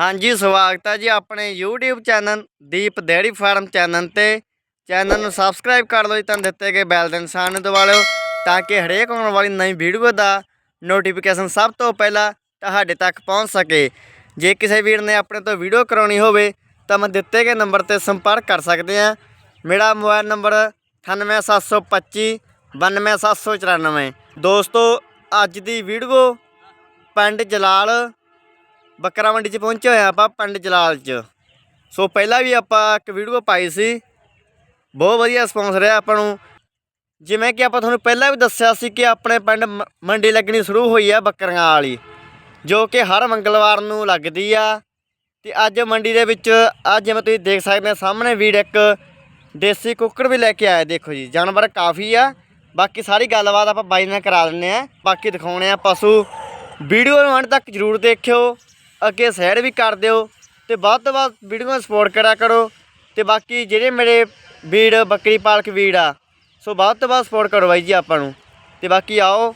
ਹਾਂਜੀ, ਸਵਾਗਤ ਹੈ ਜੀ ਆਪਣੇ YouTube channel Deep dairy farm channel ਤੇ। ਚੈਨਲ ਨੂੰ ਸਬਸਕ੍ਰਾਈਬ ਕਰ ਲਓ ਜੀ, ਤੁਹਾਨੂੰ ਦਿੱਤੇ ਗਏ ਬੈਲ ਦੇ ਨਿਸ਼ਾਨ ਨੂੰ ਦਬਾ ਲਿਓ ਤਾਂ ਕਿ ਹਰੇਕ ਆਉਣ ਵਾਲੀ ਨਵੀਂ ਵੀਡੀਓ ਦਾ ਨੋਟੀਫਿਕੇਸ਼ਨ ਸਭ ਤੋਂ ਪਹਿਲਾਂ ਤੁਹਾਡੇ ਤੱਕ ਪਹੁੰਚ ਸਕੇ। ਜੇ ਕਿਸੇ ਵੀਰ ਨੇ ਆਪਣੇ ਤੋਂ ਵੀਡੀਓ ਕਰਾਉਣੀ ਹੋਵੇ ਤਾਂ ਮੈਂ ਦਿੱਤੇ ਗਏ ਨੰਬਰ ਤੇ ਸੰਪਰਕ ਕਰ ਸਕਦੇ ਆ ਮੇਰਾ ਮੋਬਾਈਲ ਨੰਬਰ 98725 92794 ਦੋਸਤੋ, ਅੱਜ ਦੀ ਵੀਡੀਓ ਪਿੰਡ ਜਲਾਲ ਬੱਕਰਾ ਮੰਡੀ 'ਚ ਪਹੁੰਚੇ ਹੋਏ ਹਾਂ ਆਪਾਂ ਪਿੰਡ ਜਲਾਲ 'ਚ। ਸੋ ਪਹਿਲਾਂ ਵੀ ਆਪਾਂ ਇੱਕ ਵੀਡੀਓ ਪਾਈ ਸੀ। ਬਹੁਤ ਵਧੀਆ ਰਿਸਪੌਂਸ ਰਿਹਾ ਆਪਾਂ ਨੂੰ। ਜਿਵੇਂ ਕਿ ਆਪਾਂ ਤੁਹਾਨੂੰ ਪਹਿਲਾਂ ਵੀ ਦੱਸਿਆ ਸੀ ਕਿ ਆਪਣੇ ਪਿੰਡ ਮ- ਮੰਡੀ ਲੱਗਣੀ ਸ਼ੁਰੂ ਹੋਈ ਆ ਬੱਕਰੀਆਂ ਵਾਲੀ। ਜੋ ਕਿ ਹਰ ਮੰਗਲਵਾਰ ਨੂੰ ਲੱਗਦੀ ਆ। ਤੇ ਅੱਜ ਮੰਡੀ ਦੇ ਵਿੱਚ, ਅੱਜ ਜਿਵੇਂ ਤੁਸੀਂ ਦੇਖ ਸਕਦੇ ਹੋ ਸਾਹਮਣੇ ਵੀਰ ਇੱਕ ਦੇਸੀ ਕੁੱਕੜ ਵੀ ਲੈ ਕੇ ਆਇਆ, ਦੇਖੋ ਜੀ। ਜਾਨਵਰ ਕਾਫੀ ਆ। ਬਾਕੀ ਸਾਰੀ ਗੱਲਬਾਤ ਆਪਾਂ ਬਾਈ ਨਾਲ ਕਰਾ ਦਿੰਨੇ ਆ। ਬਾਕੀ ਦਿਖਾਉਣੇ ਆ ਪਸ਼ੂ। ਵੀਡੀਓ ਨੂੰ ਅੰਤ ਤੱਕ ਜਰੂਰ ਦੇਖਿਓ। ਅੱਗੇ ਸ਼ੇਅਰ ਵੀ ਕਰ ਦਿਓ ਤੇ ਵੱਧ ਤੋਂ ਵੱਧ ਵੀਡੀਓ ਨੂੰ ਸਪੋਰਟ ਕਰਿਆ ਕਰੋ ਤੇ ਬਾਕੀ ਜਿਹੜੇ ਮੇਰੇ ਵੀੜ ਬੱਕਰੀ ਪਾਲਕ ਵੀੜ ਆ, ਸੋ ਵੱਧ ਤੋਂ ਵੱਧ ਸਪੋਰਟ ਕਰੋ ਬਾਈ ਜੀ ਆਪਾਂ ਨੂੰ। ਤੇ ਬਾਕੀ ਆਓ,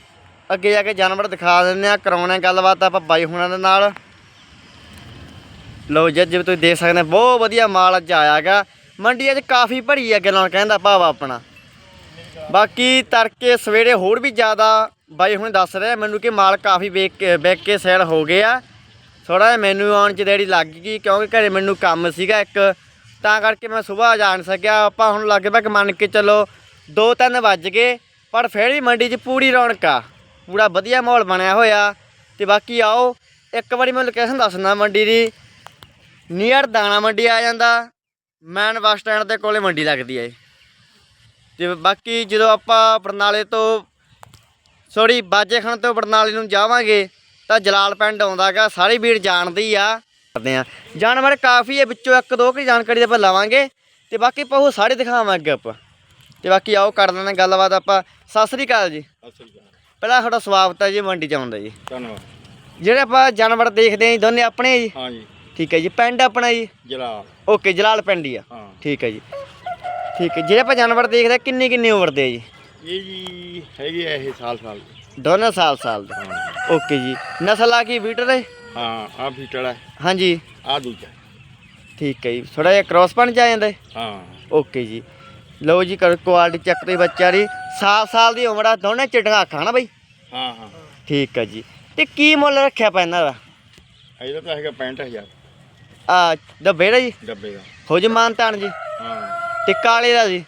ਅੱਗੇ ਜਾ ਕੇ ਜਾਨਵਰ ਦਿਖਾ ਦਿੰਦੇ ਆ ਕਰਾਉਣੇ ਗੱਲਬਾਤ ਆਪਾਂ ਬਾਈ ਹੁਣਾਂ ਦੇ ਨਾਲ। ਲਓ ਜੀ ਜਿਵੇਂ ਤੁਸੀਂ ਦੇਖ ਸਕਦੇ ਬਹੁਤ ਵਧੀਆ ਮਾਲ ਅੱਜ ਆਇਆ ਹੈਗਾ। ਮੰਡੀ ਅੱਜ ਕਾਫੀ ਭਰੀ ਅੱਗੇ ਨਾਲ ਕਹਿੰਦਾ ਭਾਵਾ ਆਪਣਾ। ਬਾਕੀ ਤੜਕੇ ਸਵੇਰੇ ਹੋਰ ਵੀ ਜ਼ਿਆਦਾ ਬਾਈ ਹੁਣ ਦੱਸ ਰਿਹਾ, ਮੈਨੂੰ ਕਿ ਮਾਲ ਕਾਫੀ ਵੇਚ ਕੇ ਵੇਚ ਕੇ ਸੈਲ ਹੋ ਗਏ ਆ। ਥੋੜਾ ਜਿਹਾ ਮੈਨੂੰ ਆਉਣ ਚ ਦੇਰੀ ਲੱਗ ਗਈ ਕਿਉਂਕਿ ਘਰੇ ਮੈਨੂੰ ਕੰਮ ਸੀਗਾ ਇੱਕ। ਤਾਂ ਕਰਕੇ ਮੈਂ ਸਵੇਰ ਜਾਣ ਸਕਿਆ। ਆਪਾਂ ਹੁਣ ਲਗਭਗ ਮੰਨ ਕੇ ਚੱਲੋ 2-3 ਵੱਜ ਗਏ, ਪਰ ਫਿਰ ਵੀ ਮੰਡੀ 'ਚ ਪੂਰੀ ਰੌਣਕ ਆ। ਪੂਰਾ ਵਧੀਆ ਮਾਹੌਲ ਬਣਿਆ ਹੋਇਆ। ਤੇ ਬਾਕੀ ਆਓ, ਇੱਕ ਵਾਰੀ ਮੈਂ ਲੋਕੇਸ਼ਨ ਦੱਸਣਾ ਮੰਡੀ ਦੀ। ਨੀਅਰ ਦਾਣਾ ਮੰਡੀ ਆ ਜਾਂਦਾ। ਮੈਨ ਬੱਸ ਸਟੈਂਡ ਦੇ ਕੋਲੇ ਮੰਡੀ ਲੱਗਦੀ ਹੈ ਤੇ ਬਾਕੀ ਜਦੋਂ ਆਪਾਂ ਬਰਨਾਲੇ ਤੋਂ ਸੋਰੀ ਬਾਜੇਖਣ ਤੋਂ ਬਰਨਾਲੇ ਨੂੰ ਜਾਵਾਂਗੇ ਤਾਂ ਜਲਾਲ ਪਿੰਡ ਆਉਂਦਾਗਾ ਸਾਰੇ ਵੀਰ ਜਾਣਦੇ ਹੀ ਆ। ਕਰਦੇ ਆ। ਜਾਨਵਰ ਕਾਫੀ ਹੈ ਵਿੱਚੋਂ ਇੱਕ ਦੋ ਕੀ ਜਾਣਕਾਰੀ ਆਪਾਂ ਲਵਾਂਗੇ। ਤੇ ਬਾਕੀ ਪਹੂ ਸਾਰੇ ਦਿਖਾਵਾਂਗੇ ਆਪਾਂ। ਤੇ ਬਾਕੀ ਆਓ ਕਰ ਲੈਣਾ ਗੱਲਬਾਤ ਆਪਾਂ। ਸਤਿ ਸ੍ਰੀ ਅਕਾਲ ਜੀ। ਪਹਿਲਾਂ ਤੁਹਾਡਾ ਸਵਾਗਤ ਹੈ ਜੀ ਮੰਡੀ ਚ ਆਉਂਦਾ ਜੀ। ਧੰਨਵਾਦ। ਜਿਹੜੇ ਆਪਾਂ ਜਾਨਵਰ ਦੇਖਦੇ ਆਂ ਦੋਨੇ ਆਪਣੇ ਜੀ? ਹਾਂ ਜੀ। ਠੀਕ ਹੈ ਜੀ। ਪਿੰਡ ਆਪਣਾ ਜੀ? ਜਲਾ ਓਕੇ ਜਲਾਲ ਪਿੰਡ ਹੀ ਆ। ਹਾਂ। ਠੀਕ ਹੈ ਜੀ। ਠੀਕ ਹੈ। ਜਿਹੜੇ ਆਪਾਂ ਜਾਨਵਰ ਦੇਖਦੇ ਕਿੰਨੀ ਕਿੰਨੀ ਉਮਰ ਦੇ ਜੀ? ਇਹ ਜੀ ਹੈਗੇ ਆ ਇਹ ਸਾਲ ਸਾਲ ਦੇ। ਦੋਨੋਂ ਸਾਲ ਸਾਲ ਦੇ। ਓਕੇ ਜੀ। ਨਸਲ ਆ ਕੀ ਬੀਟਰ ਹੈ? ਹਾਂ ਆ ਫੀਟੜ ਹੈ। ਹਾਂਜੀ। ਆ ਦੂਜਾ। ਠੀਕ ਹੈ ਜੀ। ਥੋੜਾ ਜਿਹਾ ਕ੍ਰਾਸ ਬਣ ਜਾ ਜਾਂਦਾ ਹੈ? ਹਾਂ। ਓਕੇ ਜੀ। ਲਓ ਜੀ ਕਰ ਕੁਆਲਿਟੀ ਚੈੱਕ ਤੇ ਬੱਚਾ ਦੀ। ਸਾਲ ਸਾਲ ਦੀ ਉਮਰ ਆ ਦੋਨੇ ਚਿੜੀਆਂ ਅੱਖਾਂ ਨਾ ਬਈ? ਹਾਂ ਹਾਂ। ਠੀਕ ਹੈ ਜੀ। ਤੇ ਕੀ ਮੁੱਲ ਰੱਖਿਆ ਪੈ ਇਹਨਾਂ ਦਾ? ਇਹਦਾ ਤਾਂ ਹੈਗਾ 65000 ਆ ਡੱਬੇ ਦਾ ਜੀ? ਡੱਬੇ ਦਾ। ਹੋ ਜੀ ਮਾਨਤਾਨ ਜੀ। ਹਾਂ। ਤੇ ਕਾਲੇ ਦਾ ਜੀ?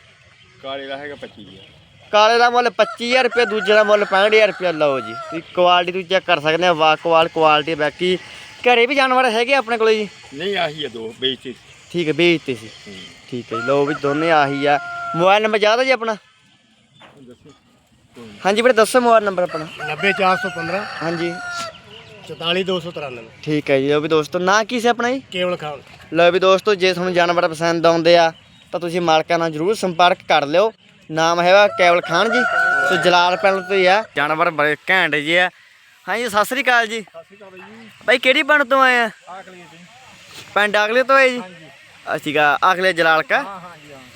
ਕਾਲੇ ਦਾ ਹੈਗਾ 25000 ਕਾਲੇ ਦਾ ਮੁੱਲ 25000 ਰੁਪਏ ਦੂਜੇ ਦਾ ਮੁੱਲ 65000 ਰੁਪਏ। ਲਓ ਜੀ ਤੁਸੀਂ ਕੁਆਲਿਟੀ ਤੁਸੀਂ ਚੈੱਕ ਕਰ ਸਕਦੇ ਆ ਵਾ ਕੁਆਲ ਕੁਆਲਿਟੀ ਬਾਕੀ। ਘਰੇ ਵੀ ਜਾਨਵਰ ਹੈਗੇ ਆਪਣੇ ਕੋਲੇ ਜੀ? ਨਹੀਂ ਆਹੀ ਹੈ ਦੋ ਵੇਚਤੇ ਠੀਕ ਹੈ ਵੇਚਤੇ ਸੀ। ਠੀਕ ਹੈ ਜੀ, ਲਓ ਵੀ ਦੋਨੇ ਆਹੀ ਆ। ਮੋਬਾਈਲ ਨੰਬਰ ਜ਼ਿਆਦਾ ਜੀ ਆਪਣਾ? ਹਾਂਜੀ ਵੀਰੇ ਦੱਸੋ ਮੋਬਾਈਲ ਨੰਬਰ ਆਪਣਾ। 90415 ਹਾਂਜੀ। 44293 ਠੀਕ ਹੈ ਜੀ ਲਓ ਵੀ ਦੋਸਤੋ ਨਾਂ ਕੀ ਸੀ ਆਪਣਾ ਜੀ? ਕੇਵਲ ਖਾਨ। ਲਓ ਵੀ ਦੋਸਤੋ ਜੇ ਤੁਹਾਨੂੰ ਜਾਨਵਰ ਪਸੰਦ ਆਉਂਦੇ ਆ ਤਾਂ ਤੁਸੀਂ ਮਾਲਕਾਂ ਨਾਲ ਜਰੂਰ ਸੰਪਰਕ ਕਰ ਲਿਓ। ਨਾਮ ਹੈਗਾ ਕੇਵਲ ਖਾਨ ਜੀ। ਸੋ ਜਲਾਲ ਪਿੰਡ ਤੋਂ ਹੀ ਆ। ਜਾਨਵਰ ਬੜੇ ਘੈਂਟ ਜੀ ਆ। ਹਾਂਜੀ ਸਤਿ ਸ੍ਰੀ ਅਕਾਲ ਜੀ। ਬਾਈ ਕਿਹੜੀ ਪਿੰਡ ਤੋਂ ਆਏ ਆ? ਪਿੰਡ ਅਗਲੇ ਤੋਂ ਆਏ ਜੀ? ਅਸੀਗਾ ਅਗਲੇ ਜਲਾਲ ਕਾ?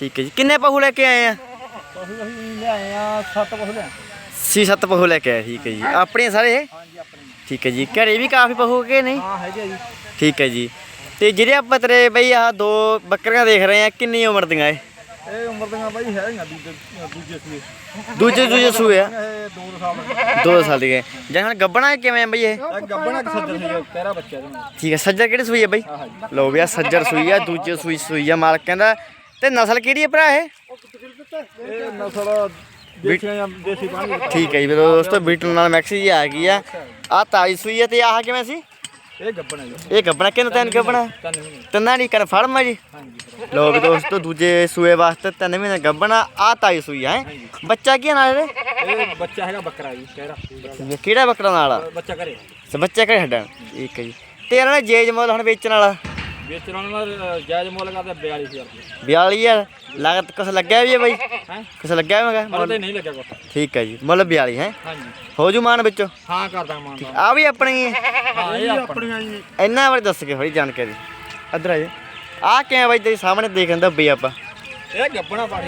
ਠੀਕ ਹੈ ਜੀ। ਕਿੰਨੇ ਪਹੂ ਲੈ ਕੇ ਆਏ ਆ? ਪਸ਼ੂ ਅਸੀਂ ਆ ਸੱਤ ਪਸ਼ੂ ਲਿਆਏ। ਸੀ ਸੱਤ ਪਹੂ ਲੈ ਕੇ ਆਏ ਠੀਕ ਹੈ ਜੀ। ਆਪਣੇ ਸਾਰੇ ਆਪਣੀ। ਠੀਕ ਹੈ ਜੀ। ਘਰੇ ਵੀ ਕਾਫੀ ਪਹੂ ਕੇ ਨਹੀਂ? ਹਾਂ ਹੈਗੇ ਜੀ। ਠੀਕ ਹੈ ਜੀ। ਤੇ ਜਿਹੜੇ ਆਪਾਂ ਤੇਰੇ ਬਈ ਆਹ ਦੋ ਬੱਕਰੀਆਂ ਦੇਖ ਰਹੇ ਆ ਕਿੰਨੀ ਉਮਰ ਦੀਆਂ ਇਹ? ਉਮਰ ਦੀਆਂ ਬਾਈ ਹੈਗੀਆਂ ਦੂਜੇ ਦੂਜੇ ਸੂਏ। ਦੂਜੇ ਦੂਜੇ ਸੂਏ ਆ? ਇਹ ਦੋ ਸਾਲ ਦਾ ਸਾਲ ਦੇ ਜਾਂ ਹੁਣ ਗੱਬਣਾ ਕਿਵੇਂ ਆ ਬਈ ਇਹ? ਇਹ ਗੱਬਣਾ ਕਿ ਸੱਜਰ ਸੀ ਤੇਰਾ ਬੱਚਾ ਜੀ। ਠੀਕ ਹੈ ਸੱਜਰ ਕਿਹੜੀ ਸੂਈ ਹੈ ਬਈ? ਲੋ ਵੀ ਆ ਸੱਜਰ ਸੂਈ ਆ ਦੂਜੇ ਸੂਈ ਸੂਈ ਆ ਮਾਲਕ ਕਹਿੰਦਾ ਤੇ ਨਸਲ ਕਿਹੜੀ ਹੈ ਭਰਾ ਇਹ? ਇਹ ਨਸਲ ਦੇਖਿਆ ਜਾਂ ਦੇਸੀ ਪਾਣੀ। ਠੀਕ ਹੈ ਜੀ ਦੋਸਤੋ ਬੀਟਲ ਨਾਲ ਮੈਕਸੀ ਜੀ ਆ ਗਈ ਆ। ਆ ਤਾਜੀ ਸੂਈ ਹੈ ਤੇ ਆਹ ਕਿਵੇਂ ਸੀ? ਇਹ ਗੱਬਣਾ ਜੀ। ਇਹ ਗੱਬਣਾ ਕਿੰਨੇ ਤਿੰਨ ਗੱਬਣਾ? ਤਿੰਨਾਂ ਦੀ ਕਨਫਰਮ ਹੈ ਜੀ। ਹਾਂਜੀ ਲੋ ਵੀ ਦੋਸਤੋ ਦੂਜੇ ਸੂਏ ਵਾਸਤੇ ਤਿੰਨ ਮਹੀਨੇ ਗੱਬਣਾ ਆ ਤਾਜੀ ਸੂਈ ਹੈ? ਬੱਚਾ ਕੀ ਨਾਲ ਇਹ ਬੱਚਾ ਹੈਗਾ ਬੱਕਰਾ ਜੀ ਕਿਹੜਾ? ਬੱਕਰਾ ਨਾਲ ਆ? ਬੱਚਾ ਕਰੇ ਸੇ ਬੱਚਾ ਕਿਹੜਾ ਛੱਡਣ। ਠੀਕ ਹੈ ਜੀ। ਤੇ ਇਹਨਾਂ ਨੇ ਜੇਜ ਮੁੱਲ ਹੁਣ ਵੇਚਣ ਵਾਲਾ। ਵੇਚਣ ਵਾਲਾ ਦਾ ਜਾਇਜ਼ ਮੁੱਲ ਕਰਦਾ 42000 ਰੁਪਏ। 42000 ਲਾਗਤ ਕੁਛ ਲੱਗਿਆ ਵੀ ਹੈ ਬਾਈ? ਹੈ? ਕੁਛ ਲੱਗਿਆ ਹੋਵੇਗਾ ਮਰ ਤੇ ਨਹੀਂ ਲੱਗਿਆ ਕੁਛ। ਠੀਕ ਹੈ ਜੀ ਮੁੱਲ 42 ਹੈ? ਹਾਂਜੀ। ਹੋ ਜੂ ਮਾਨ ਵਿੱਚੋਂ? ਹਾਂ ਕਰਦਾ ਮਾਨ ਆ ਵੀ ਆਪਣੀ ਹੀ। ਹੈ ਹਾਂ ਇਹ ਆਪਣੀਆਂ ਜੀ। ਇਹਨਾਂ ਬਾਰੇ ਦੱਸ ਕੇ ਥੋੜੀ ਜਾਣਕਾਰੀ। ਇੱਧਰ ਆ ਜਾ। ਆ ਕਿਵੇਂ ਬਾਈ ਤੇਰੇ ਸਾਹਮਣੇ ਦੇਖਣ ਦਾ ਬਈ ਆਪਾਂ। ਇਹ ਗੱਬਣਾ ਤਾਂ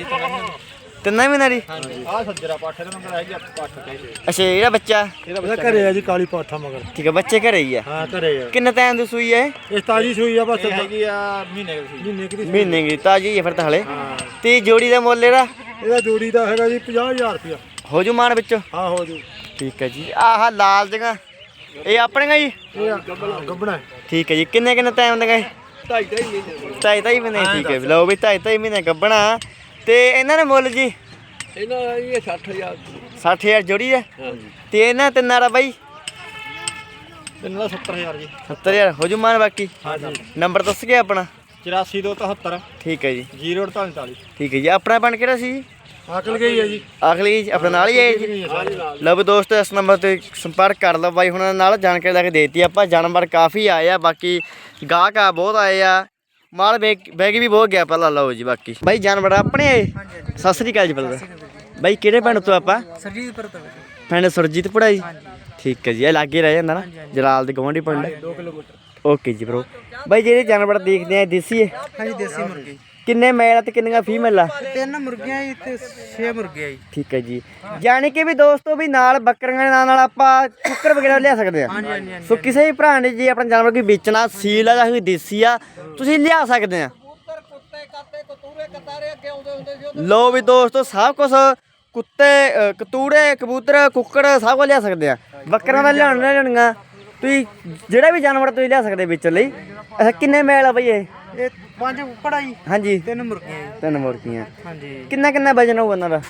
ਤਿੰਨਾਂ ਮਹੀਨਾ ਦੀ ਆ ਸੱਜਰਾ ਪਾਠ ਦਾ ਨੰਬਰ ਹੈ ਜੀ ਪਾਠ ਕਹਿੰਦੇ ਅੱਛਾ ਇਹਦਾ ਬੱਚਾ? ਇਹਦਾ ਘਰੇ ਆ ਜੀ ਕਾਲੀ ਪਾਠਾ ਮਗਰ। ਠੀਕ ਹੈ ਬੱਚੇ ਘਰੇ ਹੀ ਆ? ਹਾਂ ਘਰੇ ਆ। ਕਿੰਨੇ ਟਾਈਮ ਦੀ ਸੂਈ ਹੈ ਇਸ ਤਾਜੀ ਸੂਈ ਆ ਬਸ। ਹੈਗੀ ਆ ਮਹੀਨੇ ਦੀ ਮਹੀਨੇ ਦੀ ਮਹੀਨੇ ਦੀ ਤਾਜੀ ਹੈ ਫਿਰ ਤਾਂ ਹਲੇ। ਹਾਂ। ਤੇ ਜੋੜੀ ਦਾ ਮੁੱਲ ਇਹਦਾ? ਇਹਦਾ ਜੋੜੀ ਦਾ ਹੈਗਾ ਜੀ 50000 ਰੁਪਇਆ। ਹੋ ਜੂ ਮਾਨ ਵਿੱਚੋਂ? ਹਾਂ ਹੋ ਜੂ। ਠੀਕ ਹੈ ਜੀ। ਆਹ ਲਾਲ ਜਗਾ ਇਹ ਆਪਣੀਆਂ ਜੀ ਇਹ ਆ ਗੱਬਣਾ ਗੱਬਣਾ ਠੀਕ ਹੈ ਜੀ। ਕਿੰਨੇ ਕਿੰਨੇ ਟਾਈਮ ਦਾ ਗਏ ਢਾਈ ਢਾਈ ਮਹੀਨੇ। ਢਾਈ ਢਾਈ ਮਹੀਨੇ ਠੀਕ ਹੈ। ਲਓ ਵੀ ਢਾਈ ਢਾਈ ਮਹੀਨੇ ਗੱਬਣਾ। ਤੇ ਇਹਨਾਂ ਦਾ ਮੁੱਲ ਜੀ? ਇਹਨਾਂ ਦਾ ਇਹ 60000 60000 ਜੋੜੀ ਹੈ? ਹਾਂਜੀ। ਤੇ ਇਹਨਾਂ ਤਿੰਨਾਂ ਦਾ ਬਾਈ? ਇਹਨਾਂ ਦਾ 70000 ਜੀ। 70000 ਹੋ ਜੂ ਮਾਨ ਬਾਕੀ? ਹਾਂਜੀ। ਨੰਬਰ ਦੱਸ ਗਿਆ ਆਪਣਾ। 8473 ਠੀਕ ਹੈ ਜੀ। 048 ਠੀਕ ਹੈ ਜੀ। ਆਪਣਾ ਪਿੰਡ ਕਿਹੜਾ ਸੀ ਜੀ? ਆਕਲ ਗਈ ਹੈ ਜੀ। ਆਖਲੀ ਆਪਣੇ ਨਾਲ ਹੀ ਹੈ ਜੀ? ਲਓ ਵੀ ਦੋਸਤੋ ਇਸ ਨੰਬਰ ਤੇ ਸੰਪਰਕ ਕਰ ਲਓ ਬਾਈ। ਹੁਣਾਂ ਨਾਲ ਜਾਣਕਾਰੀ ਲੈ ਕੇ ਦੇਤੀ ਆਪਾਂ। ਜਾਨਵਰ ਕਾਫੀ ਆਏ ਆ ਬਾਕੀ ਗਾਹਕ ਆ ਬਹੁਤ ਆਏ ਆ। ਮਾਲ ਬੈਗ ਵੀ ਬਹੁਤ ਗਿਆ ਪਹਿਲਾਂ ਲਓ ਜੀ ਬਾਕੀ। ਬਾਈ ਜਾਨਵਰ ਆਪਣੇ ਸਤਿ ਸ੍ਰੀ ਅਕਾਲ ਜੀ ਬਾਈ ਕਿਹੜੇ ਪਿੰਡ ਤੋਂ ਆਪਾਂ? ਸਰਜੀਤ ਪਰ ਪਿੰਡ ਸੁਰਜੀਤ ਪੜਾਈ ਠੀਕ ਹੈ ਜੀ ਇਹ ਲਾਗੇ ਰਹਿ ਜਾਂਦਾ ਨਾ? ਜਲਾਲ ਦੇ ਗਵਾਂਢੀ ਪਿੰਡ। 2 ਕਿਲੋਮੀਟਰ। ਓਕੇ ਜੀ ਬ్రో ਬਾਈ ਜਿਹੜੇ ਜਾਨਵਰ ਦੇਖਦੇ ਆ ਦੇਸੀ ਹੈ? ਹਾਂਜੀ ਦੇਸੀ ਮੁਰਗੀ। ਕਿੰਨੇ ਮੈਲ ਆ ਤੇ ਕਿੰਨੀਆਂ ਫੀਮੇਲ ਆ? ਤਿੰਨ ਮੁਰਗੀਆਂ ਜੀ ਤੇ 6 ਮੁਰਗੇ ਆ ਜੀ। ਠੀਕ ਹੈ ਜੀ। ਯਾਨੀ ਕਿ ਵੀ ਦੋਸਤੋ ਵੀ ਨਾਲ ਬੱਕਰੀਆਂ ਦੇ ਨਾਲ ਨਾਲ ਆਪਾਂ ਕੁੱਕਰ ਵਗੈਰਾ ਲਿਆ ਸਕਦੇ ਆ। ਹਾਂਜੀ ਹਾਂਜੀ ਹਾਂਜੀ। ਸੋ ਕਿਸੇ ਵੀ ਭਰਾ ਨੇ ਜੇ ਆਪਣਾ ਜਾਨਵਰ ਕੋਈ ਵੇਚਣਾ ਸੀਲ ਆ ਜਾਂ ਕੋਈ ਦੇਸੀ ਆ ਤੁਸੀਂ ਲਿਆ ਸਕਦੇ ਆ। ਲੋ ਵੀ ਦੋਸਤੋ ਸਭ ਕੁਝ ਕੁੱਤੇ ਅ, ਕਤੂੜੇ ਕਬੂਤਰ ਕੁੱਕੜ ਸਭ ਕੁਝ ਲਿਆ ਸਕਦੇ ਆ। ਬੱਕਰਾਂ ਦਾ ਲਿਆਉਣਾ ਲੈਣੀਆਂ। ਤੁਸੀਂ ਜਿਹੜਾ ਵੀ ਜਾਨਵਰ ਤੁਸੀਂ ਲਿਆ ਸਕਦੇ ਵੇਚਣ ਲਈ। ਅੱਛਾ ਕਿੰਨੇ ਮੈਲ ਆ ਬਈ ਇਹ? ਇਹ ਪੰਜ ਕੁੱਕੜਾ ਜੀ ਹਾਂਜੀ। ਤਿੰਨ ਮੁਰਗੀਆਂ ਜੀ। ਤਿੰਨ ਮੁਰਗੀਆਂ। ਹਾਂਜੀ। ਕਿੰਨਾ ਕਿੰਨਾ ਵਜਨ ਹੋਊਗਾ ਇਹਨਾਂ ਦਾ?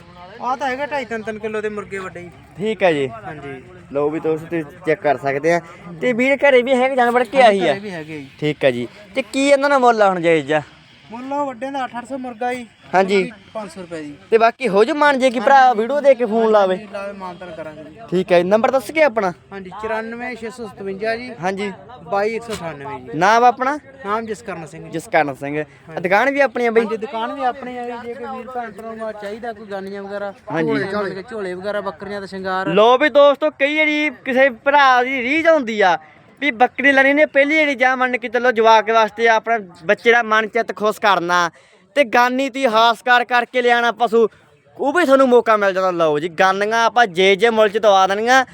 ਆਹ ਤਾਂ ਹੈਗਾ 2.5 3 ਕਿਲੋ ਦੇ ਮੁਰਗੇ ਵੱਡੇ ਜੀ। ਠੀਕ ਹੈ ਜੀ। ਹਾਂਜੀ। ਲੋ ਵੀ ਦੋਸਤੋ ਤੁਸੀਂ ਚੈੱਕ ਕਰ ਸਕਦੇ ਆ। ਤੇ ਵੀਰ ਘਰੇ ਵੀ ਹੈਗੇ ਜਾਨਵਰ ਕਿ ਆਹੀ ਆ? ਇਹ ਵੀ ਹੈਗੇ ਜੀ। ਠੀਕ ਹੈ ਜੀ। ਤੇ ਕੀ ਇਹਨਾਂ ਦਾ ਮੁੱਲ ਆ ਹੁਣ ਜਾਇਜ਼ ਆ ਮੁੱਲ ਉਹ ਵੱਡੇ ਦਾ 800 ਮੁਰਗਾ ਜੀ। ਹਾਂਜੀ। 500 ਰੁਪਏ ਜੀ ਤੇ ਬਾਕੀ ਹੋ ਜੂ ਮਾਨ ਜੇ ਕਿ ਭਰਾ ਵੀਡੀਓ ਦੇਖ ਕੇ ਫੋਨ ਲਾਵੇ। ਲਾਵੇ ਮਾਨਤਨ ਕਰਾਂਗੇ ਜੀ। ਠੀਕ ਹੈ ਨੰਬਰ ਦੱਸ ਕੇ ਆਪਣਾ। ਹਾਂਜੀ 94657 ਜੀ। ਹਾਂਜੀ। 22198 ਜੀ। ਨਾਮ ਆਪਣਾ? ਨਾਮ ਜਸਕਰਨ ਸਿੰਘ ਜੀ। ਜਸਕਰਨ ਸਿੰਘ। ਆਹ ਦੁਕਾਨ ਵੀ ਆਪਣੀ ਆ ਬਈ? ਹਾਂਜੀ ਦੁਕਾਨ ਵੀ ਆਪਣੀ ਹੈ ਜੀ। ਜੇ ਕੋਈ ਵੀਰ ਭੈਣ ਭਰਾ ਨੂੰ ਚਾਹੀਦਾ ਕੋਈ ਗਾਨੀਆਂ ਵਗੈਰਾ ਹਾਂਜੀ। ਝੋਲੇ ਝੋਲੇ ਝੋਲੇ ਵਗੈਰਾ ਬੱਕਰੀਆਂ ਦਾ ਸ਼ਿੰਗਾਰ। ਲੋ ਵੀ ਦੋਸਤੋ ਕਈ ਵਾਰੀ ਕਿਸੇ ਭਰਾ ਦੀ ਰੀਝ ਹੁੰਦੀ ਆ ਵੀ ਬੱਕਰੀ ਲੈਣੀ ਨੇ ਪਹਿਲੀ ਜਿਹੜੀ ਜਾ ਮੰਨ ਕੇ ਚੱਲੋ ਜਵਾਕ ਵਾਸਤੇ ਆਪਣਾ ਬੱਚੇ ਦਾ ਮਨ ਚਿੱਤ ਖੁਸ਼ ਕਰਨਾ। ਤੇ ਗਾਨੀ ਤੀ ਹਾਸਕਾਰ ਕਰਕੇ ਲਿਆਣਾ ਪਸ਼ੂ। ਉਹ ਵੀ ਤੁਹਾਨੂੰ ਮੌਕਾ ਮਿਲ ਜਾਂਦਾ। ਲਓ ਜੀ ਗਾਨੀਆਂ ਆਪਾਂ ਜੇ ਜੇ ਮੁੱਲ ਚ ਦਵਾ ਦੇਣੀਆਂ।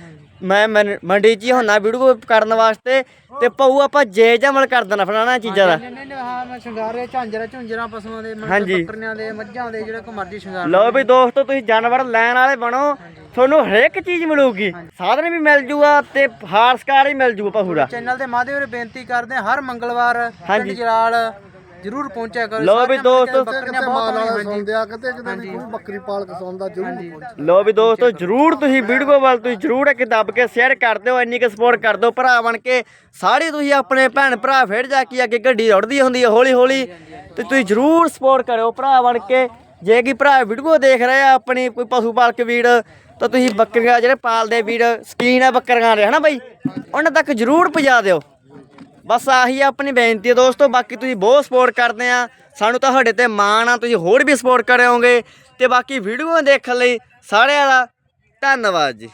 ਮੈਂ ਮੰਡੀ 'ਚ ਹੀ ਹੁੰਨਾ ਵੀਡੀਓ ਕਰਨ ਵਾਸਤੇ। ਤੇ ਪਊ ਆਪਾਂ ਜੇ ਜੇ ਮੁੱਲ ਕਰ ਦੇਣਾ ਫਲਾਣਾ ਚੀਜ਼ਾਂ ਦਾ। ਨਹੀਂ ਨਹੀਂ ਹਾਂ ਮੈਂ ਸ਼ਿੰਗਾਰ ਰਿਹਾ ਝਾਂਜਰਾ ਝੁੰਜਰਾ ਪਸ਼ੂਆਂ ਦੇ ਮਤਲਬ ਹਾਂਜੀ। ਬੱਕਰੀਆਂ ਦੇ ਮੱਝਾਂ ਦੇ ਜਿਹੜੇ ਕੋ ਮਰਜ਼ੀ ਸ਼ਿੰਗਾਰ ਲਓ ਵੀ ਦੋਸਤੋ ਤੁਸੀਂ ਜਾਨਵਰ ਲੈਣ ਵਾਲੇ ਬਣੋ। ਤੁਹਾਨੂੰ ਹਰੇਕ ਚੀਜ਼ ਮਿਲੂਗੀ। ਸਾਧਨ ਵੀ ਮਿਲ ਜੂਗਾ ਤੇ ਹਾਰਸਕਾਰ ਹੀ ਮਿਲ ਜੂਗਾ ਪਸ਼ੂ ਦਾ। ਚੈਨਲ ਦੇ ਮਾਧਿਅਮ ਰਾਹੀਂ ਬੇਨਤੀ ਕਰਦੇ ਹਾਂ ਹਰ ਮੰਗਲਵਾਰ। ਪਿੰਡ ਜਲਾਲ ਜਰੂਰ ਪਹੁੰਚਿਆ ਕਰੋ। ਲਓ ਵੀ ਦੋਸਤੋ, ਬੱਕਰੀਆਂ ਬਹੁਤ ਆਉਂਦੀਆਂ ਸੁਣਦੇ ਆ ਕਿਤੇ ਕਿਤੇ ਵੀ ਕੋਈ ਬੱਕਰੀ ਪਾਲਕ ਸੁਣਦਾ ਜ਼ਰੂਰ ਲੋ ਵੀ ਦੋਸਤੋ ਜਰੂਰ ਤੁਸੀਂ ਵੀਡੀਓ ਵੱਲ ਤੁਸੀਂ ਜਰੂਰ ਇੱਕ ਦੱਬ ਕੇ ਸ਼ੇਅਰ ਕਰ ਦਿਓ ਇੰਨੀ ਕੁ ਸਪੋਰਟ ਕਰ ਦਿਓ। ਭਰਾ ਬਣ ਕੇ ਸਾਰੇ ਤੁਸੀਂ ਆਪਣੇ ਭੈਣ ਭਰਾ ਫੇਰ ਜਾ ਕੇ ਅੱਗੇ ਗੱਡੀ ਰੁੜਦੀ ਹੁੰਦੀ ਹੈ ਹੌਲੀ ਹੌਲੀ ਤੇ ਤੁਸੀਂ ਜਰੂਰ ਸਪੋਰਟ ਕਰਿਓ ਭਰਾ ਬਣ ਕੇ। ਜੇ ਕਿ ਭਰਾ ਵੀਡੀਓ ਦੇਖ ਰਹੇ ਆ ਆਪਣੀ ਕੋਈ ਪਸ਼ੂ ਪਾਲਕ ਵੀਰ ਤਾਂ ਤੁਸੀਂ ਬੱਕਰੀਆਂ ਜਿਹੜੇ ਪਾਲਦੇ ਵੀਰ ਸਕੀਨ ਆ ਬੱਕਰੀਆਂ ਦੇ ਹਨਾ ਬਾਈ? ਉਹਨਾਂ ਤੱਕ ਜਰੂਰ ਪਹੁੰਚਾ ਦਿਓ। ਬਸ ਆਹੀ ਆਪਣੀ ਬੇਨਤੀ ਹੈ ਦੋਸਤੋ, ਬਾਕੀ ਤੁਸੀਂ ਬਹੁਤ ਸਪੋਰਟ ਕਰਦੇ ਆ। ਸਾਨੂੰ ਤਾਂ ਤੁਹਾਡੇ ਤੇ ਮਾਣ ਆ, ਤੁਸੀਂ ਹੋਰ ਵੀ ਸਪੋਰਟ ਕਰਿਓਗੇ। ਤੇ ਬਾਕੀ ਵੀਡੀਓ ਦੇਖਣ ਲਈ ਸਾਰਿਆਂ ਦਾ ਧੰਨਵਾਦ ਜੀ।